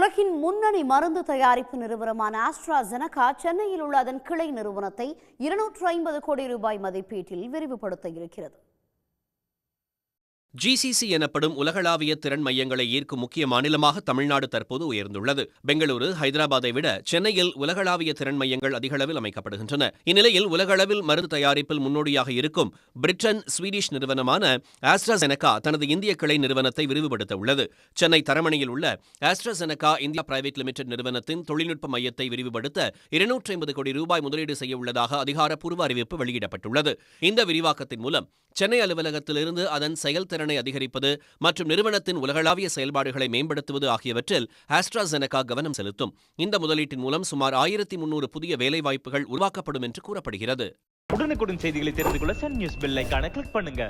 உலகின் முன்னணி மருந்து தயாரிப்பு நிறுவனமான ஆஸ்ட்ராசெனகா சென்னையில் உள்ள அதன் கிளை நிறுவனத்தை இருநூற்று ஐம்பது கோடி ரூபாய் மதிப்பீட்டில் விரிவுபடுத்த இருக்கிறது. ஜிசிசி எனப்படும் உலகளாவிய திறன் மையங்களை ஈர்க்கும் முக்கிய மாநிலமாக தமிழ்நாடு தற்போது உயர்ந்துள்ளது. பெங்களூரு ஹைதராபாத்தை விட சென்னையில் உலகளாவிய திறன் மையங்கள் அதிகளவில் அமைக்கப்படுகின்றன. இந்நிலையில் உலகளவில் மருந்து தயாரிப்பில் முன்னோடியாக இருக்கும் பிரிட்டன் ஸ்வீடிஷ் நிறுவனமான ஆஸ்ட்ராசெனகா தனது இந்திய கிளை நிறுவனத்தை விரிவுபடுத்த உள்ளது. சென்னை தரமணியில் உள்ள ஆஸ்ட்ராசெனகா இந்தியா பிரைவேட் லிமிடெட் நிறுவனத்தின் தொழில்நுட்ப மையத்தை விரிவுபடுத்த இருநூற்றி ஐம்பது கோடி ரூபாய் முதலீடு செய்ய உள்ளதாக அதிகாரப்பூர்வ அறிவிப்பு வெளியிடப்பட்டுள்ளது. இந்த விரிவாக்கத்தின் மூலம் சென்னை அலுவலகத்திலிருந்து அதன் செயல்திறனை அதிகரிப்பது மற்றும் நிறுவனத்தின் உலகளாவிய செயல்பாடுகளை மேம்படுத்துவது ஆகியவற்றில் ஆஸ்ட்ராசெனகா கவனம் செலுத்தும். இந்த முதலீட்டின் மூலம் சுமார் ஆயிரத்தி முன்னூறு புதிய வேலைவாய்ப்புகள் உருவாக்கப்படும் என்று கூறப்படுகிறது. உடனுக்குடன் செய்திகளை தெரிந்து கொள்ள சன் நியூஸ் பெல் கிளிக் பண்ணுங்க.